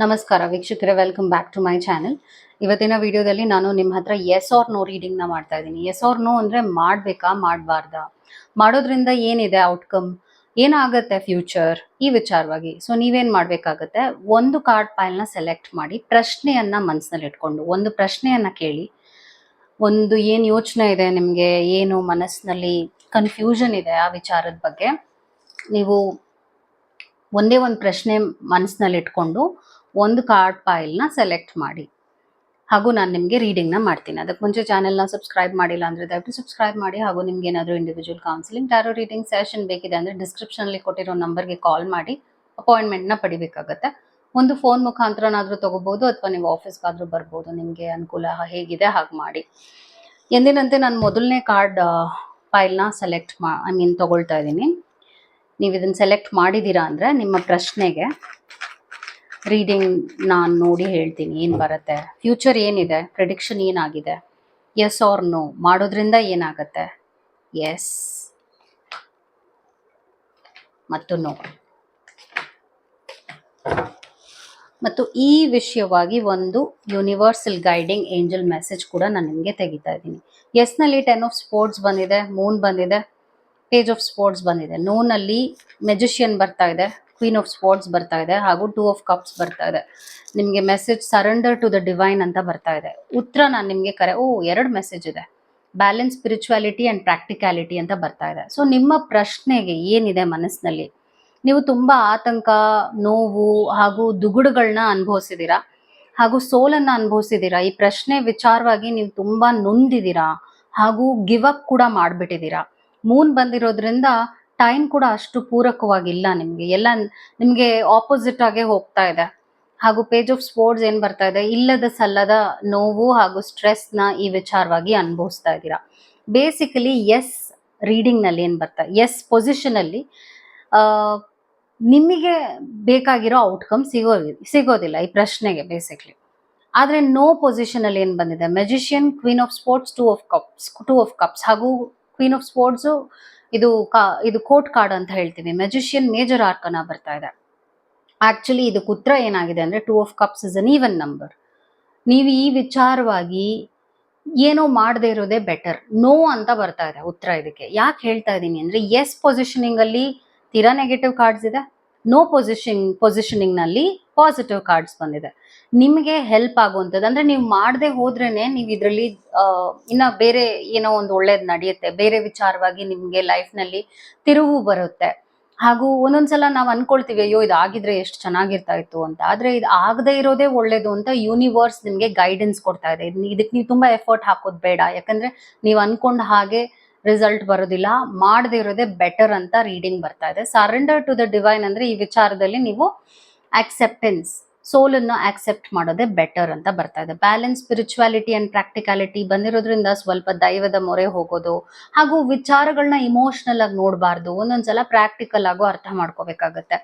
ನಮಸ್ಕಾರ ವೀಕ್ಷಕರೇ welcome back to my channel ಇವತ್ತಿನ ವಿಡಿಯೋದಲ್ಲಿ ನಾನು ನಿಮ್ಮ ಹತ್ರ ಎಸ್ ಆರ್ ನೋ ರೀಡಿಂಗ್ನ ಮಾಡ್ತಾ ಇದ್ದೀನಿ. ಎಸ್ ಆರ್ ನೋ ಅಂದ್ರೆ ಮಾಡ್ಬೇಕಾ, ಮಾಡಬಾರ್ದಾ? ಮಾಡೋದ್ರಿಂದ ಏನಿದೆ ಔಟ್ಕಮ್ ಏನಾಗುತ್ತೆ ಫ್ಯೂಚರ್ ಈ ವಿಚಾರವಾಗಿ. ಸೊ ನೀವೇನ್ ಮಾಡ್ಬೇಕಾಗತ್ತೆ, ಒಂದು ಕಾರ್ಡ್ನ ಸೆಲೆಕ್ಟ್ ಮಾಡಿ, ಪ್ರಶ್ನೆಯನ್ನ ಮನಸ್ಸಿನಲ್ಲಿ ಇಟ್ಕೊಂಡು, ಒಂದು ಪ್ರಶ್ನೆಯನ್ನ ಕೇಳಿ, ಒಂದು ಏನು ಯೋಚನೆ ಇದೆ ನಿಮಗೆ, ಏನು ಮನಸ್ಸಿನಲ್ಲಿ ಕನ್ಫ್ಯೂಷನ್ ಇದೆ ಆ ವಿಚಾರದ ಬಗ್ಗೆ, ನೀವು ಒಂದೇ ಒಂದು ಪ್ರಶ್ನೆ ಮನಸ್ಸಿನಲ್ಲಿ ಇಟ್ಕೊಂಡು ಒಂದು ಕಾರ್ಡ್ನ ಸೆಲೆಕ್ಟ್ ಮಾಡಿ. ಹಾಗೂ ನಾನು ನಿಮಗೆ ರೀಡಿಂಗ್ನ ಮಾಡ್ತೀನಿ. ಅದಕ್ಕೆ ಮುಂಚೆ ಚಾನೆಲ್ನ ಸಬ್ಸ್ಕ್ರೈಬ್ ಮಾಡಿಲ್ಲ ಅಂದರೆ ದಯವಿಟ್ಟು ಸಬ್ಸ್ಕ್ರೈಬ್ ಮಾಡಿ ಹಾಗೂ ನಿಮ್ಗೆ ಏನಾದರೂ individual counselling tarot reading session ಬೇಕಿದೆ ಅಂದರೆ ಡಿಸ್ಕ್ರಿಪ್ಷನಲ್ಲಿ ಕೊಟ್ಟಿರೋ ನಂಬರ್ಗೆ ಕಾಲ್ ಮಾಡಿ. ಅಪಾಯಿಂಟ್ಮೆಂಟ್ನ ಪಡಿಬೇಕಾಗತ್ತೆ. ಒಂದು ಫೋನ್ ಮುಖಾಂತರನಾದರೂ ತೊಗೋಬೋದು ಅಥವಾ ನೀವು ಆಫೀಸ್ಗಾದರೂ ಬರ್ಬೋದು. ನಿಮಗೆ ಅನುಕೂಲ ಹೇಗಿದೆ ಹಾಗೆ ಮಾಡಿ. ಎಂದಿನಂತೆ ನಾನು ಮೊದಲನೇ ಕಾರ್ಡ್ ಫೈಲ್ನ ಸೆಲೆಕ್ಟ್ ಮಾ ಐ ಮೀನ್ ತೊಗೊಳ್ತಾ ಇದ್ದೀನಿ. ನೀವು ಇದನ್ನು ಸೆಲೆಕ್ಟ್ ಮಾಡಿದ್ದೀರಾ ಅಂದರೆ ನಿಮ್ಮ ಪ್ರಶ್ನೆಗೆ ರೀಡಿಂಗ್ ನಾನು ನೋಡಿ ಹೇಳ್ತೀನಿ, ಏನು ಬರುತ್ತೆ? ಫ್ಯೂಚರ್ ಏನಿದೆ? ಪ್ರಿಡಿಕ್ಷನ್ ಏನಾಗಿದೆ? ಎಸ್ ಆರ್ ನೋ ಮಾಡೋದ್ರಿಂದ ಏನಾಗುತ್ತೆ? ಎಸ್ ಮತ್ತು ನೋ ಮತ್ತು ಈ ವಿಷಯವಾಗಿ ಒಂದು ಯೂನಿವರ್ಸಲ್ ಗೈಡಿಂಗ್ ಏಂಜಲ್ ಮೆಸೇಜ್ ಕೂಡ ನಾನು ನಿಮಗೆ ತೆಗಿತಾ ಇದ್ದೀನಿ. ಎಸ್ನಲ್ಲಿ ಟೆನ್ ಆಫ್ ಸ್ಪೋರ್ಟ್ಸ್ ಬಂದಿದೆ ಮೂನ್ ಬಂದಿದೆ ಪೇಜ್ ಆಫ್ ಸ್ಪೋರ್ಟ್ಸ್ ಬಂದಿದೆ. ನೋನಲ್ಲಿ ಮೆಜಿಷಿಯನ್ ಬರ್ತಾ ಇದೆ ಕ್ವೀನ್ ಆಫ್ ಸ್ಪೋರ್ಟ್ಸ್ ಬರ್ತಾ ಇದೆ ಹಾಗೂ ಟೂ ಆಫ್ ಕಪ್ಸ್ ಬರ್ತಾ ಇದೆ. ನಿಮಗೆ message surrender to the divine ಅಂತ ಬರ್ತಾ ಇದೆ. ಉತ್ತರ ನಾನು ನಿಮಗೆ ಕರೆ, ಓ, ಎರಡು ಮೆಸೇಜ್ ಇದೆ. ಬ್ಯಾಲೆನ್ಸ್ ಸ್ಪಿರಿಚುವಾಲಿಟಿ ಆ್ಯಂಡ್ ಪ್ರಾಕ್ಟಿಕ್ಯಾಲಿಟಿ ಅಂತ ಬರ್ತಾ ಇದೆ. ಸೊ ನಿಮ್ಮ ಪ್ರಶ್ನೆಗೆ ಏನಿದೆ ಮನಸ್ಸಿನಲ್ಲಿ? ನೀವು ತುಂಬ ಆತಂಕ, ನೋವು ಹಾಗೂ ದುಗುಡುಗಳನ್ನ ಅನುಭವಿಸಿದ್ದೀರಾ ಹಾಗೂ ಸೋಲನ್ನು ಅನುಭವಿಸಿದ್ದೀರಾ ಈ ಪ್ರಶ್ನೆ ವಿಚಾರವಾಗಿ ನೀವು ತುಂಬ ನೊಂದಿದ್ದೀರಾ ಹಾಗೂ ಗಿವ್ ಅಪ್ ಕೂಡ ಮಾಡಿಬಿಟ್ಟಿದ್ದೀರಾ ಮೂನ್ ಬಂದಿರೋದ್ರಿಂದ ಟೈಮ್ ಕೂಡ ಅಷ್ಟು ಪೂರಕವಾಗಿಲ್ಲ ನಿಮಗೆ. ಎಲ್ಲ ನಿಮಗೆ ಆಪೋಸಿಟ್ ಆಗೇ ಹೋಗ್ತಾ ಇದೆ. ಹಾಗೂ ಪೇಜ್ ಆಫ್ ಸ್ಪೋರ್ಟ್ಸ್ ಏನ್ ಬರ್ತಾ ಇದೆ? ಇಲ್ಲದ ಸಲ್ಲದ ನೋವು ಹಾಗೂ ಸ್ಟ್ರೆಸ್ನ ಈ ವಿಚಾರವಾಗಿ ಅನುಭವಿಸ್ತಾ ಇದ್ದೀರಾ? ಬೇಸಿಕಲಿ ಎಸ್ ರೀಡಿಂಗ್ನಲ್ಲಿ ಏನ್ ಬರ್ತಾ ಎಸ್ ಪೊಸಿಷನ್ ಅಲ್ಲಿ ಆ, ನಿಮಗೆ ಬೇಕಾಗಿರೋ ಔಟ್ಕಮ್ ಸಿಗೋ ಸಿಗೋದಿಲ್ಲ ಈ ಪ್ರಶ್ನೆಗೆ ಬೇಸಿಕ್ಲಿ ಆದ್ರೆ ನೋ ಪೊಸಿಷನ್ ಅಲ್ಲಿ ಏನ್ ಬಂದಿದೆ? Magician queen of swords two of cups two of cups ಹಾಗೂ ಕ್ವೀನ್ ಆಫ್ ಸ್ಪೋರ್ಟ್ಸ್ ಇದು ಇದು ಕೋರ್ಟ್ ಕಾರ್ಡ್ ಅಂತ ಹೇಳ್ತೀವಿ ಮೆಜಿಷಿಯನ್ ಮೇಜರ್ ಆರ್ಕನ ಬರ್ತಾ ಇದೆ. ಆಕ್ಚುಲಿ ಇದು ಉತ್ತರ ಏನಾಗಿದೆ ಅಂದ್ರೆ two of cups is an even number ನೀವು ಈ ವಿಚಾರವಾಗಿ ಏನೋ ಮಾಡದೇ ಇರೋದೇ ಬೆಟರ್ ನೋ ಅಂತ ಬರ್ತಾ ಇದೆ ಉತ್ತರ ಇದಕ್ಕೆ. ಯಾಕೆ ಹೇಳ್ತಾ ಇದ್ದೀನಿ ಅಂದ್ರೆ ಎಸ್ ಪೊಸಿಷನಿಂಗ್ ಅಲ್ಲಿ ತೀರಾ ನೆಗೆಟಿವ್ ಕಾರ್ಡ್ಸ್ ಇದೆ. ನೋ ಪೊಸಿಷನ್ ಪೊಸಿಷನಿಂಗ್ನಲ್ಲಿ ಪಾಸಿಟಿವ್ ಕಾರ್ಡ್ಸ್ ಬಂದಿದೆ. ನಿಮಗೆ ಹೆಲ್ಪ್ ಆಗುವಂಥದ್ದು. ಅಂದ್ರೆ ನೀವು ಮಾಡದೆ ಹೋದ್ರೇನೆ ನೀವು ಇದರಲ್ಲಿ ಇನ್ನ ಬೇರೆ ಏನೋ ಒಂದು ಒಳ್ಳೇದು ನಡೆಯುತ್ತೆ. ಬೇರೆ ವಿಚಾರವಾಗಿ ನಿಮಗೆ ಲೈಫ್ನಲ್ಲಿ ತಿರುವು ಬರುತ್ತೆ. ಹಾಗೂ ಒಂದೊಂದ್ಸಲ ನಾವು ಅನ್ಕೊಳ್ತೀವಿ, ಅಯ್ಯೋ, ಇದು ಆಗಿದ್ರೆ ಎಷ್ಟು ಚೆನ್ನಾಗಿರ್ತಾ ಇತ್ತು ಅಂತ. ಆದ್ರೆ ಇದು ಆಗದೆ ಇರೋದೇ ಒಳ್ಳೇದು ಅಂತ ಯೂನಿವರ್ಸ್ ನಿಮಗೆ ಗೈಡೆನ್ಸ್ ಕೊಡ್ತಾ ಇದೆ. ಇದಕ್ಕೆ ನೀವು ತುಂಬಾ ಎಫರ್ಟ್ ಹಾಕೋದು ಬೇಡ. ಯಾಕಂದ್ರೆ ನೀವು ಅನ್ಕೊಂಡ ಹಾಗೆ ರಿಸಲ್ಟ್ ಬರೋದಿಲ್ಲ. ಮಾಡದೇ ಇರೋದೇ ಬೆಟರ್ ಅಂತ ರೀಡಿಂಗ್ ಬರ್ತಾ ಇದೆ. ಸರೆಂಡರ್ ಟು ದ ಡಿವೈನ್ ಅಂದ್ರೆ ಈ ವಿಚಾರದಲ್ಲಿ ನೀವು ಆಕ್ಸೆಪ್ಟೆನ್ಸ್ ಸೋಲನ್ನು ಆಕ್ಸೆಪ್ಟ್ ಮಾಡೋದೇ ಬೆಟರ್ ಅಂತ ಬರ್ತಾ ಇದೆ. ಬ್ಯಾಲೆನ್ಸ್ ಸ್ಪಿರಿಚುವಾಲಿಟಿ ಅಂಡ್ ಪ್ರಾಕ್ಟಿಕಾಲಿಟಿ ಬಂದಿರೋದ್ರಿಂದ ಸ್ವಲ್ಪ ದೈವದ ಮೊರೆ ಹೋಗೋದು ಹಾಗೂ ವಿಚಾರಗಳನ್ನ ಇಮೋಷನಲ್ ಆಗಿ ನೋಡಬಾರ್ದು. ಒಂದೊಂದ್ಸಲ ಪ್ರಾಕ್ಟಿಕಲ್ ಆಗೋ ಅರ್ಥ ಮಾಡ್ಕೋಬೇಕಾಗತ್ತೆ.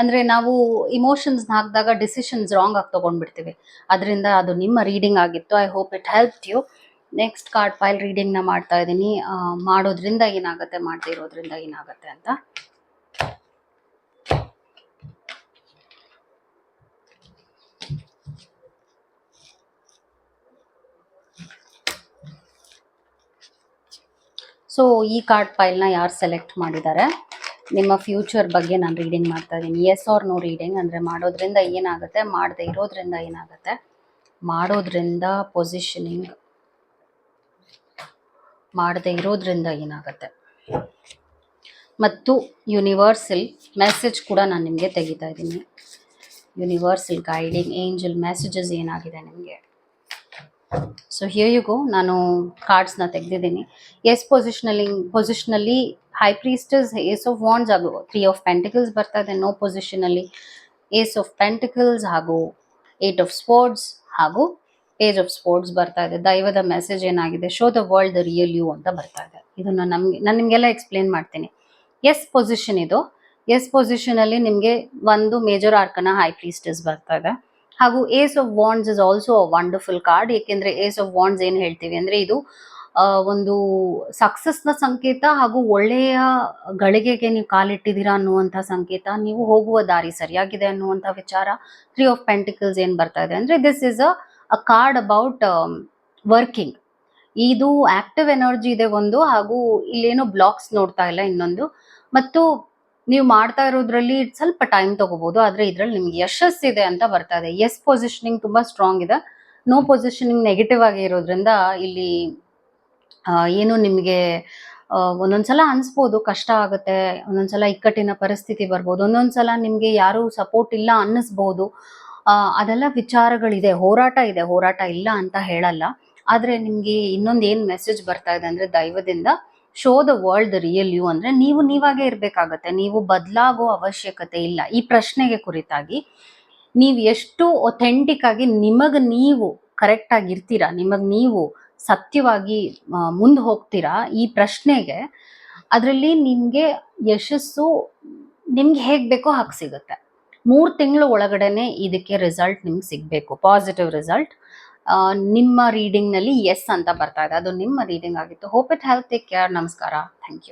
ಅಂದ್ರೆ ನಾವು ಇಮೋಷನ್ಸ್ ಹಾಕಿದಾಗ ಡಿಸಿಷನ್ಸ್ ರಾಂಗ್ ಆಗಿ ತಗೊಂಡ್ಬಿಡ್ತೀವಿ. ಅದರಿಂದ ಅದು ನಿಮ್ಮ ರೀಡಿಂಗ್ ಆಗಿತ್ತು. I hope it help you next card file ರೀಡಿಂಗ್ನ ಮಾಡ್ತಾ ಇದ್ದೀನಿ. ಮಾಡೋದ್ರಿಂದ ಏನಾಗುತ್ತೆ ಮಾಡದೇ ಇರೋದ್ರಿಂದ ಏನಾಗುತ್ತೆ ಅಂತ ಸೊ ಈ ಕಾರ್ಡ್ ಫೈಲ್ನ ಯಾರು ಸೆಲೆಕ್ಟ್ ಮಾಡಿದ್ದಾರೆ? ನಿಮ್ಮ ಫ್ಯೂಚರ್ ಬಗ್ಗೆ ನಾನು ರೀಡಿಂಗ್ ಮಾಡ್ತಾ ಇದ್ದೀನಿ. ಎಸ್ ಆರ್ ನೋ ರೀಡಿಂಗ್ ಅಂದರೆ ಮಾಡೋದ್ರಿಂದ ಏನಾಗುತ್ತೆ? ಮಾಡದೇ ಇರೋದ್ರಿಂದ ಏನಾಗುತ್ತೆ? ಮಾಡೋದ್ರಿಂದ ಪೊಸಿಷನಿಂಗ್ ಮಾಡದೇ ಇರೋದ್ರಿಂದ ಏನಾಗುತ್ತೆ? ಮತ್ತು ಯೂನಿವರ್ಸಲ್ ಮೆಸೇಜ್ ಕೂಡ ನಾನು ನಿಮಗೆ ತೆಗಿತಾ ಇದ್ದೀನಿ. ಯೂನಿವರ್ಸಲ್ ಗೈಡಿಂಗ್ ಏಂಜಲ್ ಮೆಸೇಜಸ್ ಏನಾಗಿದೆ ನಿಮಗೆ? ಸೊ ಹಿಯರ್ ಯು ಗೋ ನಾನು ಕಾರ್ಡ್ಸ್ನ ತೆಗೆದಿದ್ದೀನಿ. ಎಸ್ ಪೊಸಿಷನಲ್ಲಿ ಪೊಸಿಷನಲ್ಲಿ high priestess ace of wands ಹಾಗೂ ತ್ರೀ ಆಫ್ ಪೆಂಟಿಕಲ್ಸ್ ಬರ್ತಾ ಇದೆ. ನೋ ಪೊಸಿಷನಲ್ಲಿ ಏಸ್ ಆಫ್ ಪೆಂಟಿಕಲ್ಸ್ ಹಾಗೂ ಏಟ್ ಆಫ್ ಸ್ಪೋರ್ಟ್ಸ್ ಹಾಗೂ ಏಜ್ ಆಫ್ ಸ್ಪೋರ್ಟ್ಸ್ ಬರ್ತಾ ಇದೆ. ದೈವದ ಮೆಸೇಜ್ ಏನಾಗಿದೆ? Show the world the real you ಅಂತ ಬರ್ತಾ ಇದೆ. ಇದನ್ನು ನಮ್ಗೆ, ನಾನು ನಿಮಗೆಲ್ಲ ಎಕ್ಸ್ಪ್ಲೇನ್ ಮಾಡ್ತೀನಿ. ಎಸ್ ಪೊಸಿಷನ್ ಇದು. ಎಸ್ ಪೊಸಿಷನಲ್ಲಿ ನಿಮಗೆ ಒಂದು ಮೇಜರ್ ಆರ್ಕನ ಹೈ ಪ್ರೀಸ್ಟಸ್ ಬರ್ತಾ ಇದೆ. ಹಾಗೂ ace of wands is also a wonderful card ಏಕೆಂದ್ರೆ ಏಸ್ ಆಫ್ ವಾಂಡ್ಸ್ ಏನ್ ಹೇಳ್ತೀವಿ ಅಂದ್ರೆ ಇದು ಒಂದು ಸಕ್ಸಸ್ನ ಸಂಕೇತ ಹಾಗೂ ಒಳ್ಳೆಯ ಗಳಿಗೆಗೆ ನೀವು ಕಾಲಿಟ್ಟಿದ್ದೀರಾ ಅನ್ನುವಂತ ಸಂಕೇತ. ನೀವು ಹೋಗುವ ದಾರಿ ಸರಿಯಾಗಿದೆ ಅನ್ನುವಂತ ವಿಚಾರ. ತ್ರೀ ಆಫ್ ಪೆಂಟಿಕಲ್ಸ್ ಏನ್ ಬರ್ತಾ ಇದೆ ಅಂದ್ರೆ this is a card about working ಇದು ಆಕ್ಟಿವ್ ಎನರ್ಜಿ ಇದೆ ಒಂದು ಹಾಗೂ ಇಲ್ಲೇನೋ ಬ್ಲಾಕ್ಸ್ ನೋಡ್ತಾ ಇಲ್ಲ ಇನ್ನೊಂದು. ಮತ್ತು ನೀವು ಮಾಡ್ತಾ ಇರೋದ್ರಲ್ಲಿ ಸ್ವಲ್ಪ ಟೈಮ್ ತಗೋಬಹುದು ಆದ್ರೆ ಇದ್ರಲ್ಲಿ ನಿಮ್ಗೆ ಇದೆ ಅಂತ ಬರ್ತಾ ಇದೆ. ಎಸ್ ಪೊಸಿಷನಿಂಗ್ ತುಂಬಾ ಸ್ಟ್ರಾಂಗ್ ಇದೆ. ನೋ ಪೊಸಿಷನಿಂಗ್ ನೆಗೆಟಿವ್ ಆಗಿ ಇರೋದ್ರಿಂದ ಇಲ್ಲಿ ಏನು ನಿಮಗೆ ಒಂದೊಂದ್ಸಲ ಅನ್ಸ್ಬೋದು, ಕಷ್ಟ ಆಗುತ್ತೆ. ಒಂದೊಂದ್ಸಲ ಇಕ್ಕಟ್ಟಿನ ಪರಿಸ್ಥಿತಿ ಬರ್ಬೋದು. ಒಂದೊಂದ್ಸಲ ನಿಮ್ಗೆ ಯಾರು ಸಪೋರ್ಟ್ ಇಲ್ಲ ಅನ್ನಿಸ್ಬೋದು. ಅದೆಲ್ಲ ವಿಚಾರಗಳಿದೆ. ಹೋರಾಟ ಇದೆ. ಹೋರಾಟ ಇಲ್ಲ ಅಂತ ಹೇಳಲ್ಲ. ಆದ್ರೆ ನಿಮ್ಗೆ ಇನ್ನೊಂದು ಏನ್ ಮೆಸೇಜ್ ಬರ್ತಾ ಇದೆ ಅಂದ್ರೆ ದೈವದಿಂದ show the world real you ಅಂದ್ರೆ ನೀವು ನೀವಾಗೇ ಇರಬೇಕಾಗತ್ತೆ. ನೀವು ಬದಲಾಗೋ ಅವಶ್ಯಕತೆ ಇಲ್ಲ. ಈ ಪ್ರಶ್ನೆಗೆ ಕುರಿತಾಗಿ ನೀವು ಎಷ್ಟು ಒಥೆಂಟಿಕ್ ಆಗಿ ನಿಮಗೆ ನೀವು ಕರೆಕ್ಟ್ ಆಗಿ ಇರ್ತೀರಾ, ನಿಮಗ್ ನೀವು ಸತ್ಯವಾಗಿ ಮುಂದೆ ಹೋಗ್ತೀರಾ ಈ ಪ್ರಶ್ನೆಗೆ ಅದರಲ್ಲಿ ನಿಮ್ಗೆ ಯಶಸ್ಸು ನಿಮ್ಗೆ ಹೇಗ್ ಬೇಕೋ ಹಾಗೆ ಸಿಗುತ್ತೆ. ಮೂರು ತಿಂಗಳು ಒಳಗಡೆನೆ ಇದಕ್ಕೆ ರಿಸಲ್ಟ್ ನಿಮ್ಗೆ ಸಿಗಬೇಕು. ಪಾಸಿಟಿವ್ ರಿಸಲ್ಟ್ ನಿಮ್ಮ ರೀಡಿಂಗ್ನಲ್ಲಿ ಎಸ್ ಅಂತ ಬರ್ತಾ ಇದೆ. ಅದು ನಿಮ್ಮ ರೀಡಿಂಗ್ ಆಗಿತ್ತು. Hope it health take care ನಮಸ್ಕಾರ. Thank you